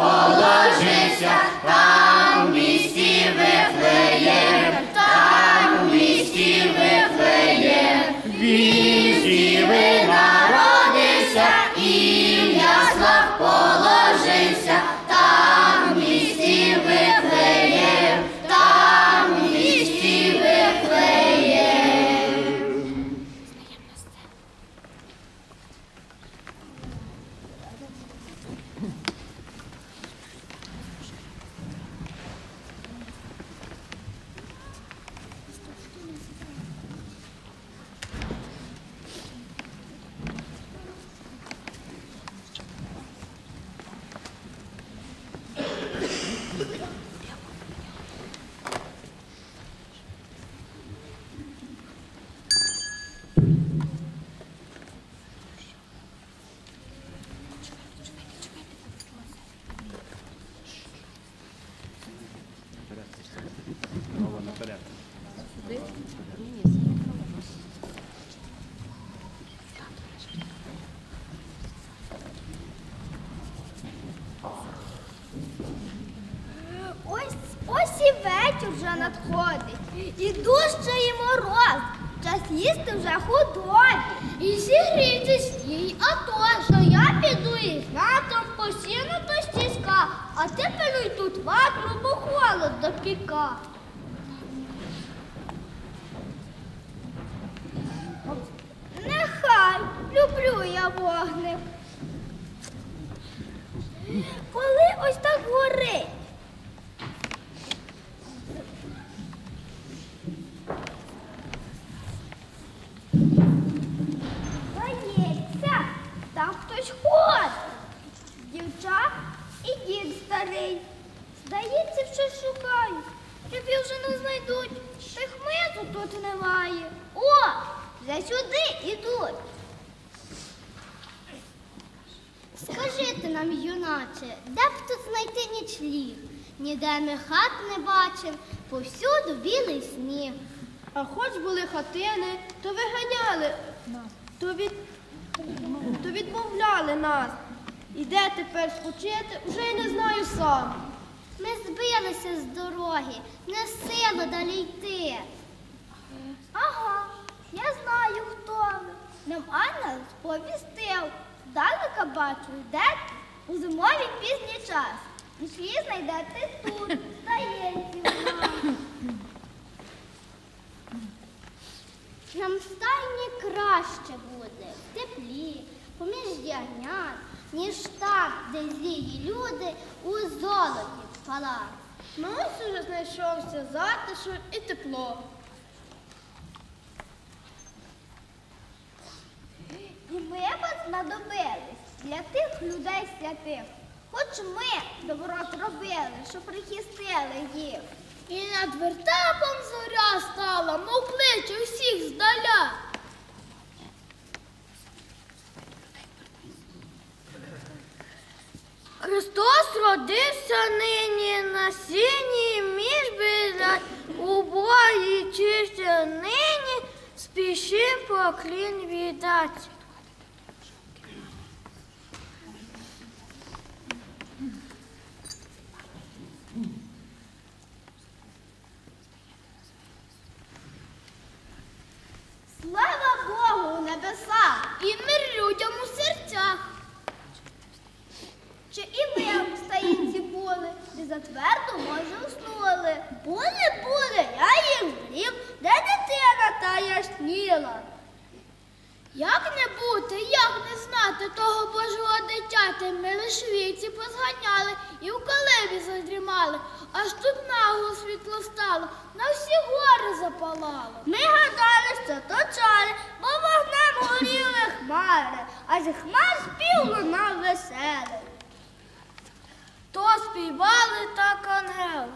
Colagência da tá вже надходить. І дужче і мороз. Час їсти вже худобі. І зігрітись їй, а то, що я піду із натом по сіну до стіска, а ти пилюй тут ватру, бо холод допіка. Нехай люблю я вогник. Коли ось так горить. Здається, там хтось ходить. Дівча і дід старий. Здається, щось шукають. Тобі вже не знайдуть. Та й хмизу тут немає. О, вже сюди ідуть. Скажите нам, юначе, де б тут знайти нічліг? Ніде ми хат не бачим, повсюду білий сніг. А хоч були хатини, то виганяли то, від... то відмовляли нас. І де тепер спочити, вже й не знаю сам. Ми збилися з дороги, не сило далі йти. Ага, я знаю, хто ви. Нам ангел сповістив. Здалека бачу, йдете у зимовий пізній час. Свій знайдете тут, здається нам. Нам стайні краще буде, в теплі, поміж ягнят, ніж там, де злії люди у золоті палають. Ну ось уже знайшовся затишок і тепло. І ми вас знадобились для тих людей святих. Хоч ми добро зробили, що прихистили їх. І над вертепом зоря стала, мов кличе усіх здаля. Христос родився нині на сіні між біля убої чисті нині спішим поклін віддати. Слава Богу у небесах! І мир людям у серцях. Чи і ви в стаїнці були, де затвердо, може, уснули? Були, були, я їх зрів, де дитина та ясніла. Як не бути, як не знати того Божого дитяти? Ми лиш віці позганяли і в калибі задрімали, аж тут нагло світло стало, на всі гори запалало. Ми гадали, що то чари, бо вогнем горіли хмари, а зі хмар спів лунав веселий. То співали так ангели.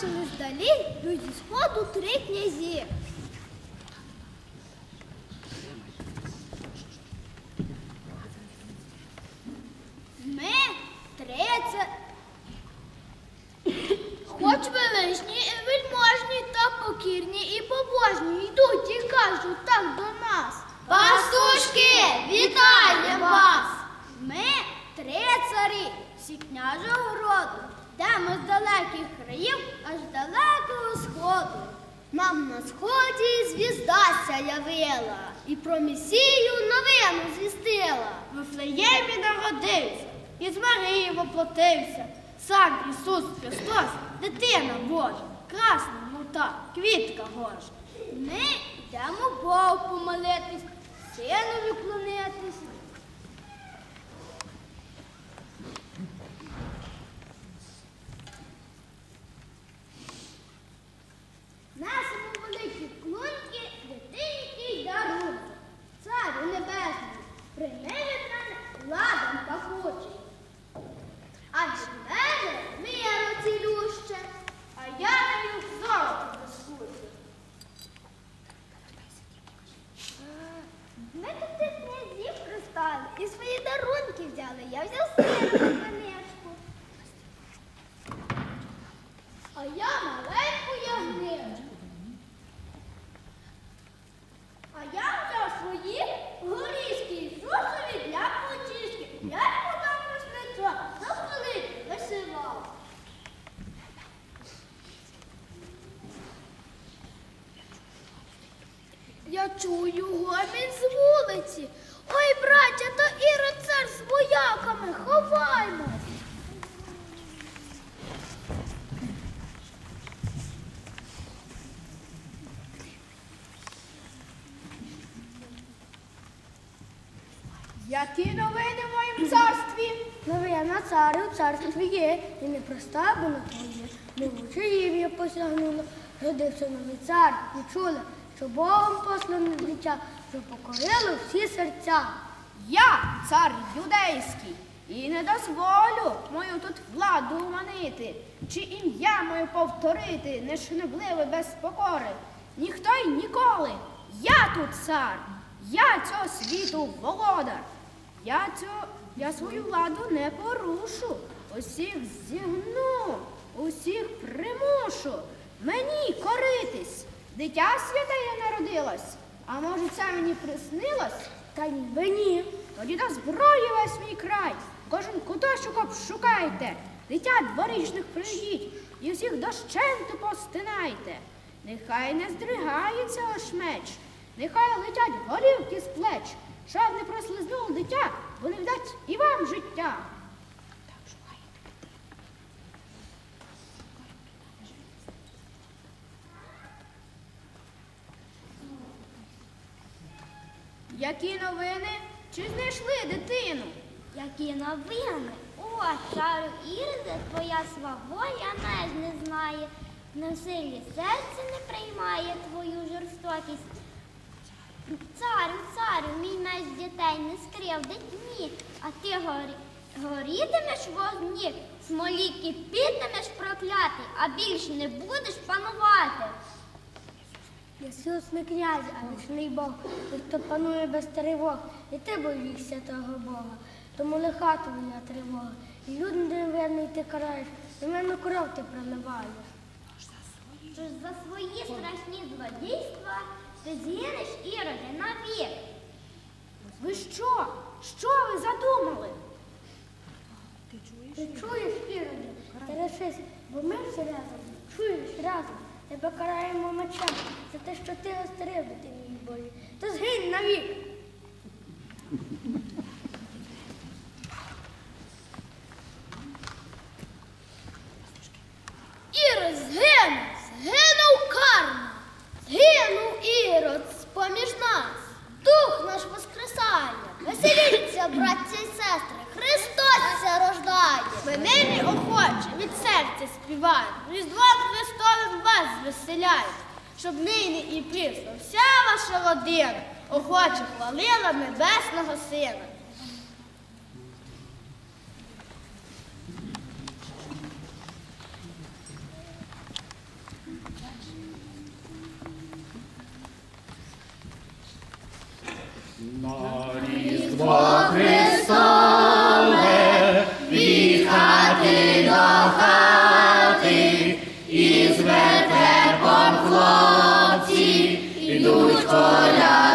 побачили здалі люди сходу три князі. Сході звізда ся явила, і про Месію новину звістила. В Вифлеємі народився, і з Марії воплотився. Сам Ісус Христос, дитина Божа, красна мута, квітка гожа. Ми йдемо Богу помолитись, синові клонитись. Yo, yo. Царю царство твоє, і не проста, бо твоє. Не вучиїв'я посягнуло, родився новий цар, і чули, що Богом послане дитя, що покорило всі серця. Я цар юдейський, і не дозволю мою тут владу манити, чи ім'я моє повторити, нешанобливе без покори. Ніхто й ніколи. Я тут цар, я цього світу володар. Я цю, я свою владу не порушу. Усіх зігну, усіх примушу. Мені коритись. Дитя святе я народилось. А може, це мені приснилось? Та ніби ні. Тоді до зброї весь мій край. Кожен куточок обшукайте. Дитя дворічних прийдіть і всіх дощенту постинайте. Нехай не здригається ваш меч, нехай летять голівки з плеч, вони вдать і вам життя. Які новини? Чи знайшли дитину? Які новини? О, цару Іриде, твоя сваволя меж не знає. На серце не приймає твою жорстокість. Царю, царю, мій меч дітей не скривдить ні, а ти горі, горітимеш в вогні, смолі кипітимеш проклятий, а більш не будеш панувати. Ісус не князь, а вічний Бог, той, хто панує без тривог, і ти боїшся того Бога. Тому лиха твоя тривога. І люд невинний ти караєш, і мене кров ти проливаєш. Що ж за свої страшні злодійства ти згинеш іроди навік. Ви що? Що ви задумали? Ти чуєш, Іроде? Ти решись, бо ми всі разом, чуєш разом. Тебе караємо мечем за те, що ти остерив дитині болі. То згинь навік. Згинув карно, згинув ірод поміж нас. Дух наш воскресає. Веселіться, братці і сестри, Христос ся рождає. Ми нині охоче від серця співаємо, Різдвом Христовим вас звеселяємо, щоб нині і пісно вся ваша родина охоче хвалила небесного сина. for love.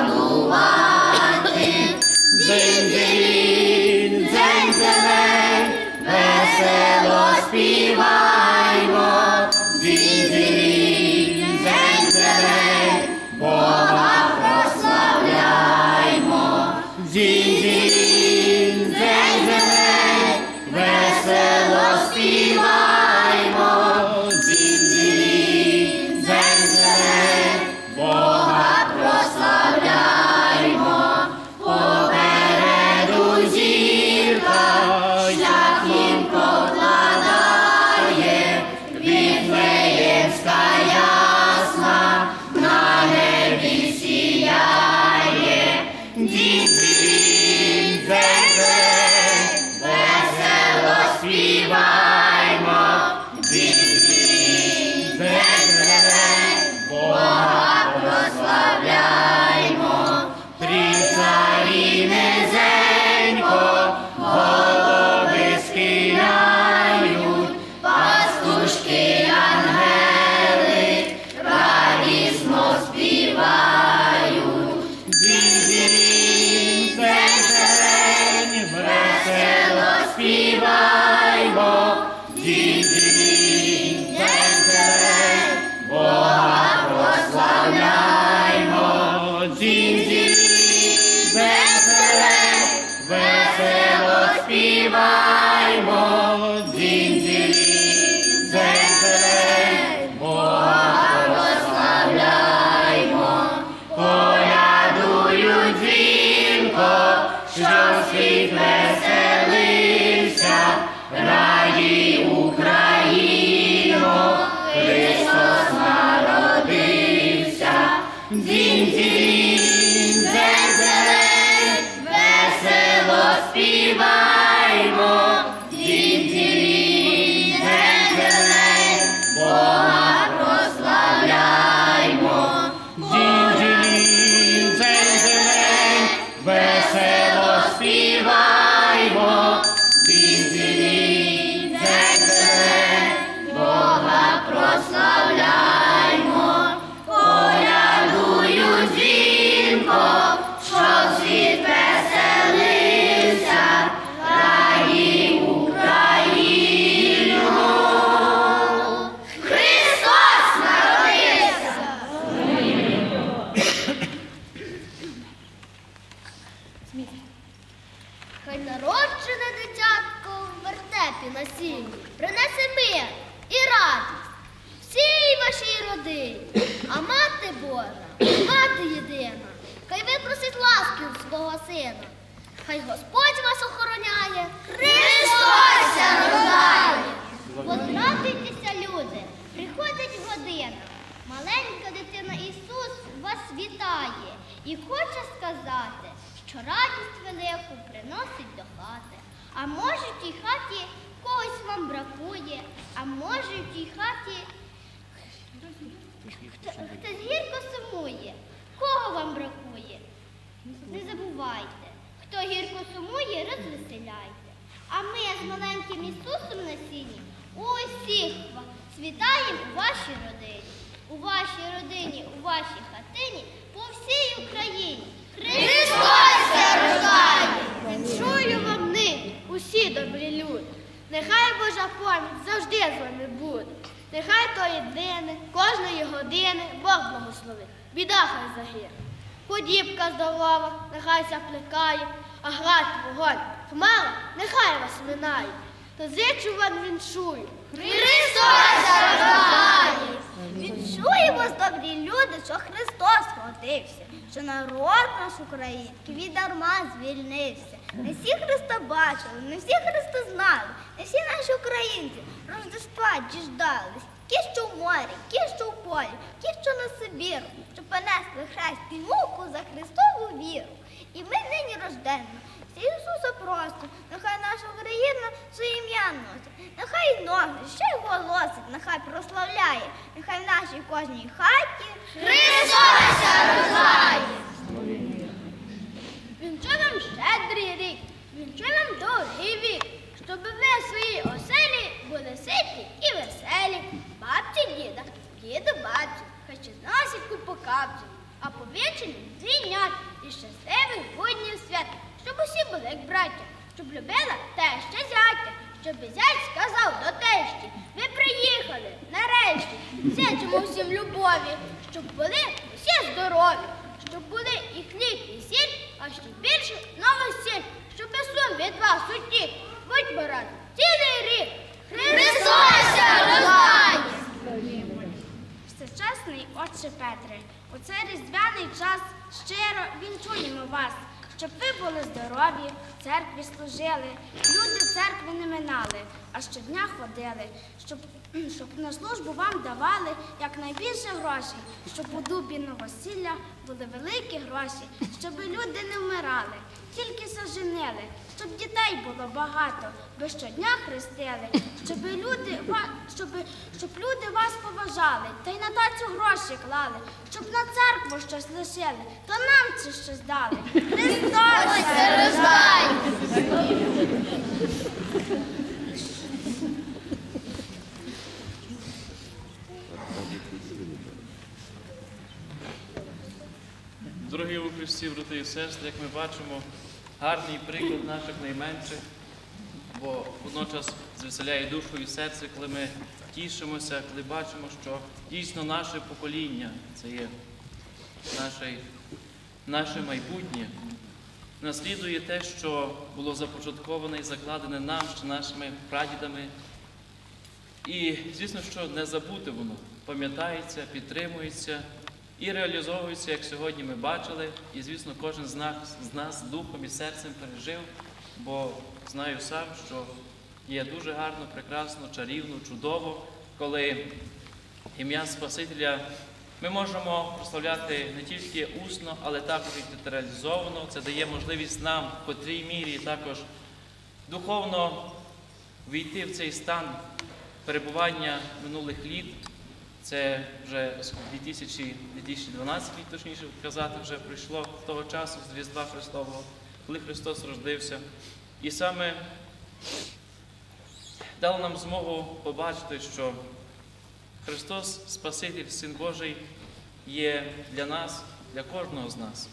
śpiewajmo Божа, мати єдина, хай випросить ласки у свого сина. Хай Господь вас охороняє. Христос рождає! Поздравтеся, люди, приходить година. Маленька дитина Ісус вас вітає і хоче сказати, що радість велику приносить до хати. А може в тій хаті когось вам бракує, а може в тій хаті хтось гірко сумує. Кого вам бракує? Не забувайте, хто гірко сумує, розвеселяйте. А ми з маленьким Ісусом на сіні усіх вас вітаємо у вашій родині. У вашій родині, у вашій хатині, по всій Україні. Христос рождає! Віншую вам нині, усі добрі люди. Нехай Божа пам'ять завжди з вами буде. Нехай тої днини, кожної години Бог благословить. Біда хай загине. Подібка здорова, нехай заплекає, а град вогонь. Хмара, нехай вас минає. То зичу вам віншую. Христос рождає! Відчуємо, добрі люди, що Христос родився, що народ наш український від дарма звільнився. Не всі Христа бачили, не всі Христа знали, не всі наші українці Рождества діждались. Ті, що в морі, ті, що в полі, ті, що на Сибіру, що понесли хрест і муку за Христову віру. І ми нині рожденно. З Ісуса просто, нехай наша Україна своє ім'я носить, нехай ноги, ще й голосить, нехай прославляє, нехай в нашій кожній хаті Христос рождає! Вінчуй вам щедрий рік, вінчуй вам довгий вік, щоб ви в своїй оселі були ситі і веселі. Бабці діда, діда бабці, хай ще зносять купу капців, а повічені дзвінять і щасливих буднів свят, щоб усі були як браття, щоб любила теща зятя, щоб зять сказав до тещі, ви приїхали нарешті, зячимо всім любові, щоб були усі здорові, щоб були і хліб, і сіль, а ще більше новосіль, щоб і сум від вас утік. Будьмо раді, цілий рік. Христос рождає! Всечесний Отче Петре, у цей різдвяний час щиро вінчуємо вас, щоб ви були здорові, церкві служили, люди церкви не минали, а щодня ходили, щоб, щоб на службу вам давали якнайбільше грошей, щоб у дубі новосілля були великі гроші, щоб люди не вмирали, тільки заженили, щоб дітей було багато, ви щодня хрестили, щоб люди, ва- щоб, щоб люди вас поважали, та й на тацю гроші клали, щоб на церкву щось лишили, то нам це щось дали. Христос рождає! Дорогі у Христі, брати і сестри, як ми бачимо, гарний приклад наших найменших, бо водночас звеселяє душу і серце, коли ми тішимося, коли бачимо, що дійсно наше покоління це є наше, наше майбутнє, наслідує те, що було започатковане і закладене нам, ще нашими прадідами. І, звісно, що не забути воно. Пам'ятається, підтримується і реалізовується, як сьогодні ми бачили. І, звісно, кожен з нас, з нас духом і серцем пережив, бо знаю сам, що є дуже гарно, прекрасно, чарівно, чудово, коли ім'я Спасителя ми можемо прославляти не тільки усно, але також і театралізовано. Це дає можливість нам в котрій мірі також духовно війти в цей стан перебування минулих літ. Це вже 2012 рік, точніше казати, вже прийшло того часу з Різдва Христового, коли Христос рождився. І саме дало нам змогу побачити, що Христос, Спаситель, Син Божий, є для нас, для кожного з нас,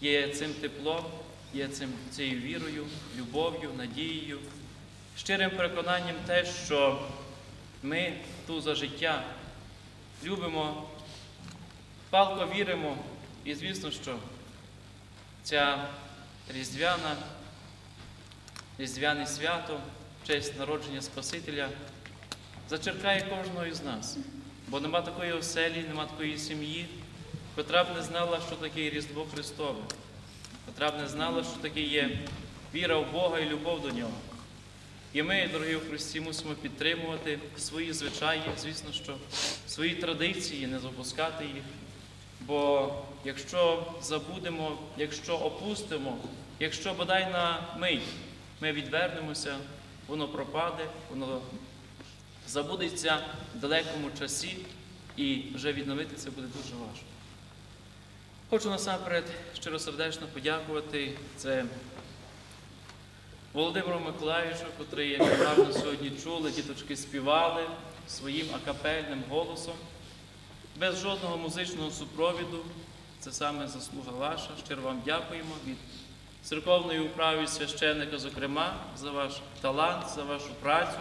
є цим теплом, є цим, цією вірою, любов'ю, надією, щирим переконанням те, що ми тут за життя любимо, палко віримо, і звісно, що ця різдвяна, різдвяне свято, честь народження Спасителя, зачеркає кожного із нас. Бо нема такої оселі, нема такої сім'ї, котра б не знала, що таке Різдво Христове. котра б не знала, що таке є віра в Бога і любов до нього. І ми, дорогі у Христі, мусимо підтримувати свої звичаї, звісно, що свої традиції, не запускати їх. Бо якщо забудемо, якщо опустимо, якщо бодай на мить ми відвернемося, воно пропаде, воно забудеться в далекому часі і вже відновити це буде дуже важко. Хочу насамперед щиросердечно подякувати це Володимиру Миколаївичу, котрий, як ви правильно сьогодні чули, діточки співали своїм акапельним голосом, без жодного музичного супровіду. Це саме заслуга ваша. Щиро вам дякуємо від церковної управи священника, зокрема, за ваш талант, за вашу працю,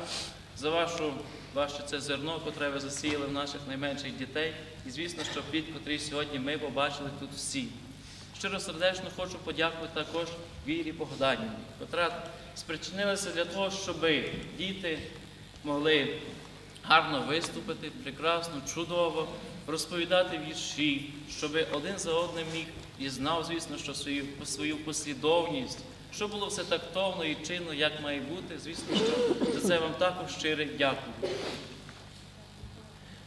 за вашу, ваше це зерно, котре ви засіяли в наших найменших дітей. І, звісно, що плід, котрий сьогодні ми побачили тут всі. Щиро сердечно хочу подякувати також Вірі Богданівні, котра спричинилася для того, щоб діти могли гарно виступити, прекрасно, чудово, розповідати вірші, щоб один за одним міг і знав, звісно, що свою, свою послідовність, щоб було все тактовно і чинно, як має бути. Звісно, що за це вам також щире дякую.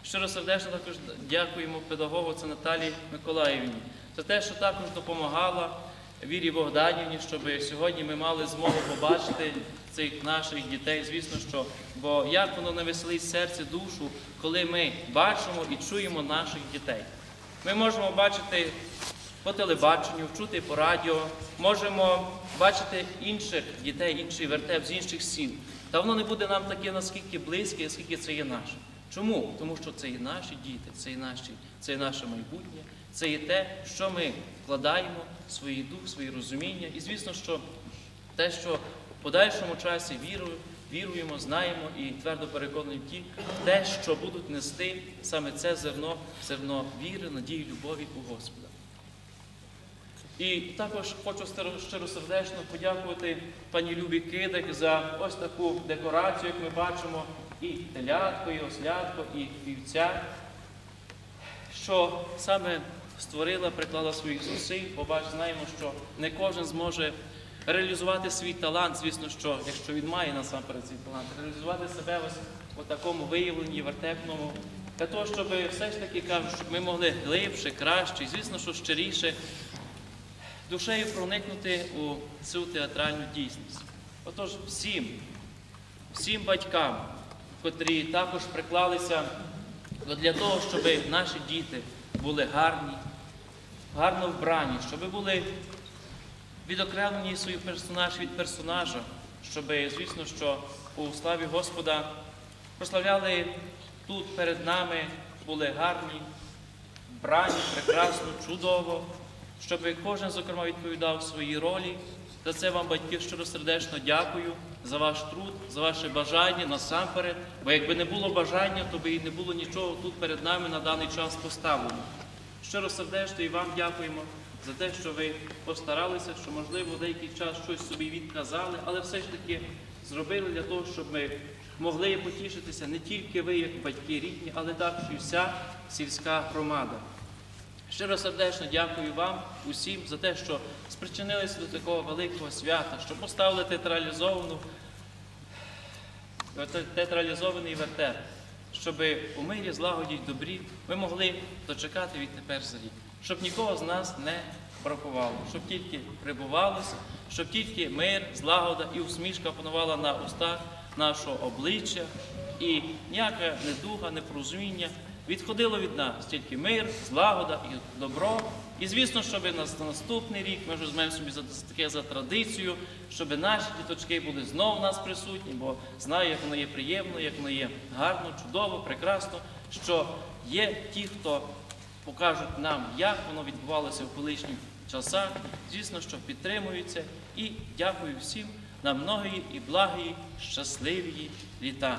Щиросердечно також дякуємо педагогу це Наталії Миколаївні за те, що також допомагала Вірі Богданівні, щоб сьогодні ми мали змогу побачити цих наших дітей. Звісно, що бо як воно не веселить серце душу, коли ми бачимо і чуємо наших дітей. Ми можемо бачити по телебаченню, чути по радіо, можемо бачити інших дітей, інший вертеп з інших сіл. Та воно не буде нам таке наскільки близьке, наскільки це є наше. Чому? Тому що це і наші діти, це і це і наше майбутнє, це і те, що ми вкладаємо свій дух, свої розуміння. І звісно, що те, що в подальшому часі віруємо, знаємо і твердо переконані ті, те, що будуть нести саме це зерно, зерно віри, надії, любові у Господа. І також хочу щиросердечно подякувати пані Любі Кидик за ось таку декорацію, як ми бачимо, і телятко, і ослятко, і вівця, що саме створила, приклала своїх зусиль, бо бач, знаємо, що не кожен зможе реалізувати свій талант, звісно, що якщо він має насамперед свій талант, реалізувати себе ось у такому виявленні, вертепному, для того, щоб все ж таки кажуть, щоб ми могли глибше, краще, і звісно, що щиріше душею проникнути у цю театральну дійсність. Отож, всім, всім батькам, котрі також приклалися для того, щоб наші діти були гарні, гарно вбрані, щоб були відокремлені свій персонаж від персонажа, щоб, звісно, що у славі Господа прославляли тут перед нами, були гарні, вбрані, прекрасно, чудово щоб кожен, зокрема, відповідав своїй ролі. За це вам, батьки, щиросердечно дякую за ваш труд, за ваше бажання насамперед. Бо якби не було бажання, то би і не було нічого тут перед нами на даний час поставлено. Щиросердечно і вам дякуємо за те, що ви постаралися, що, можливо, деякий час щось собі відказали, але все ж таки зробили для того, щоб ми могли потішитися не тільки ви, як батьки рідні, але також і вся сільська громада. Щиро сердечно дякую вам усім за те, що спричинилися до такого великого свята, що поставили театралізовану, театралізований вертеп, щоб у мирі, злагоді й добрі ми могли дочекати відтепер за рік, щоб нікого з нас не бракувало, щоб тільки прибувалося, щоб тільки мир, злагода і усмішка панувала на устах нашого обличчя, і ніяка недуга, непорозуміння відходило від нас. Тільки мир, злагода і добро. І звісно, щоб на наступний рік ми вже візьмемо собі за таке за традицію, щоб наші діточки були знову у нас присутні, бо знаю, як воно є приємно, як воно є гарно, чудово, прекрасно, що є ті, хто покажуть нам, як воно відбувалося в колишніх часах. Звісно, що підтримуються. І дякую всім на многії і благої, щасливі літа.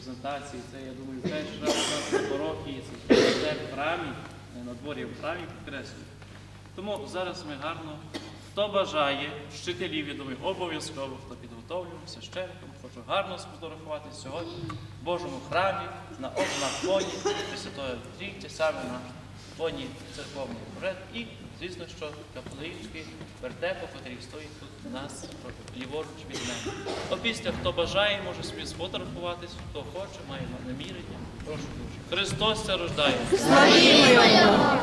презентації. Це, я думаю, перший раз у нас на порокі, це в храмі, е, на дворі, в храмі підкреслюю. Тому зараз ми гарно, хто бажає, вчителів, я думаю, обов'язково, хто підготовлює священником, хочу гарно сфотографувати сьогодні в Божому храмі, на на фоні Святої Трійці, саме на фоні церковний поряд звісно, що каплички вертепу, котрі стоїть тут у нас ліворуч від мене. Опісля, хто бажає, може собі сфотографуватись, хто хоче, має намірення. Прошу дуже. Христос це рождає. Славімо!